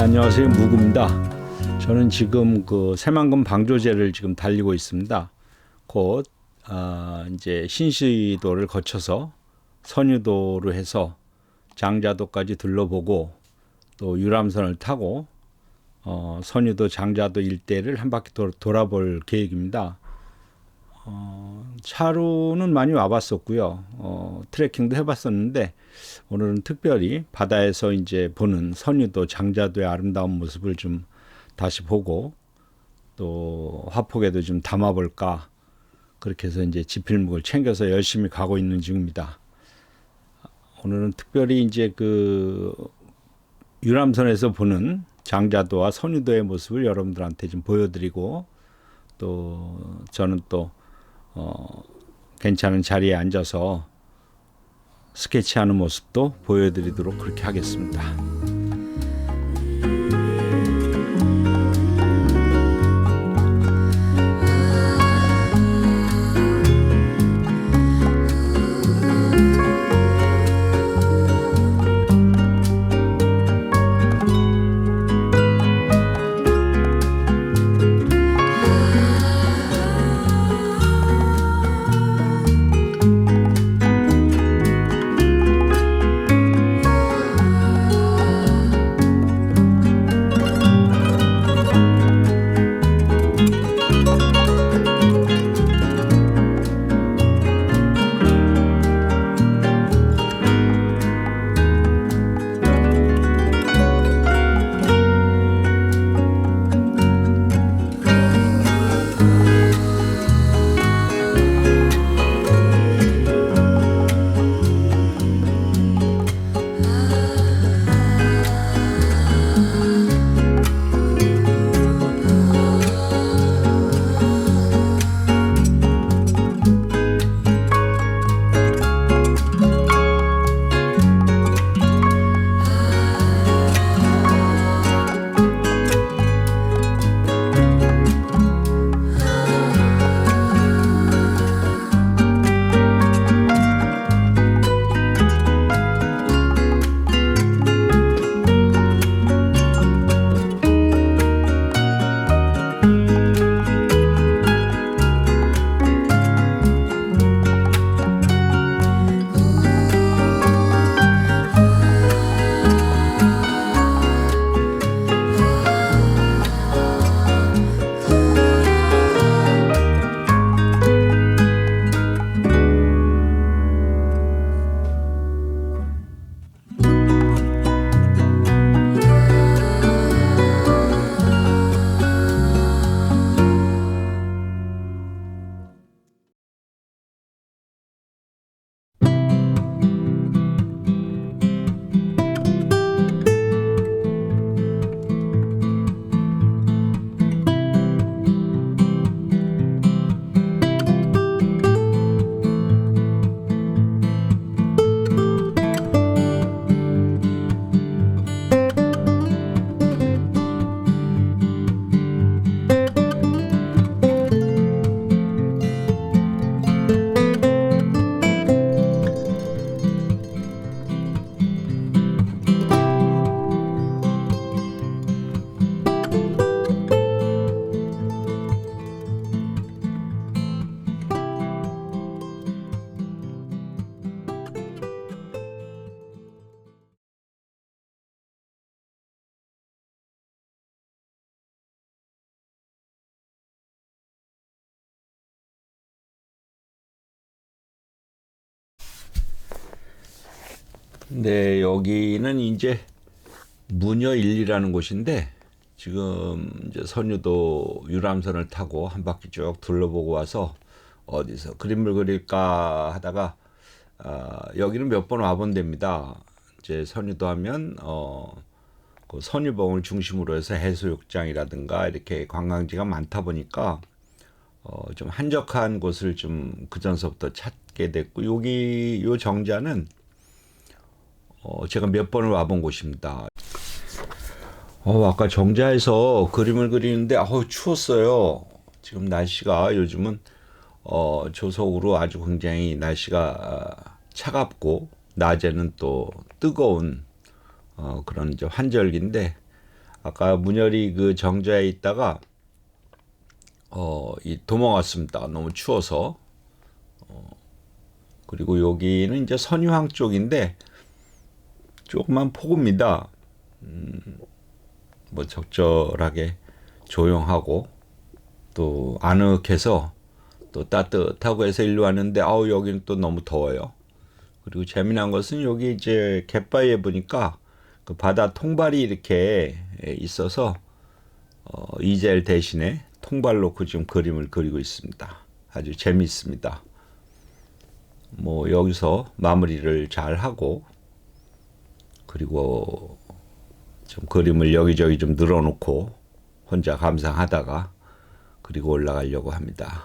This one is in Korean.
안녕하세요 무구입니다. 저는 지금 그 새만금 방조제를 지금 달리고 있습니다. 곧 아, 이제 신시도를 거쳐서 선유도로 해서 장자도까지 둘러보고 또 유람선을 타고 어, 선유도 장자도 일대를 한 바퀴 도, 돌아볼 계획입니다. 어, 차로는 많이 와봤었고요. 어, 트레킹도 해봤었는데 오늘은 특별히 바다에서 이제 보는 선유도 장자도의 아름다운 모습을 좀 다시 보고 또 화폭에도 좀 담아볼까 그렇게 해서 이제 지필목을 챙겨서 열심히 가고 있는 중입니다. 오늘은 특별히 이제 그 유람선에서 보는 장자도와 선유도의 모습을 여러분들한테 좀 보여드리고 또 저는 또 어, 괜찮은 자리에 앉아서 스케치하는 모습도 보여드리도록 그렇게 하겠습니다. 네, 여기는 이제 무녀 1리라는 곳인데 지금 이제 선유도 유람선을 타고 한 바퀴 쭉 둘러보고 와서 어디서 그림을 그릴까 하다가 아, 여기는 몇 번 와본 데입니다. 이제 선유도 하면 어, 그 선유봉을 중심으로 해서 해수욕장이라든가 이렇게 관광지가 많다 보니까 어, 좀 한적한 곳을 좀 그전서부터 찾게 됐고 여기 요 정자는 어, 제가 몇 번을 와본 곳입니다. 어, 아까 정자에서 그림을 그리는데 어우 추웠어요. 지금 날씨가 요즘은 어, 조석으로 아주 굉장히 날씨가 아, 차갑고 낮에는 또 뜨거운 어, 그런 이제 환절기인데 아까 문열이 그 정자에 있다가 어, 이 도망왔습니다. 너무 추워서. 어, 그리고 여기는 이제 선유항 쪽인데 조그만 폭우입니다. 음, 뭐 적절하게 조용하고 또 아늑해서 또 따뜻하고 해서 일로 왔는데 아우 여기는 또 너무 더워요. 그리고 재미난 것은 여기 이제 갯바위에 보니까 그 바다 통발이 이렇게 있어서 어, 이젤 대신에 통발 놓고 지금 그림을 그리고 있습니다. 아주 재미있습니다. 뭐 여기서 마무리를 잘 하고 그리고 좀 그림을 여기저기 좀 늘어놓고 혼자 감상하다가 그리고 올라가려고 합니다.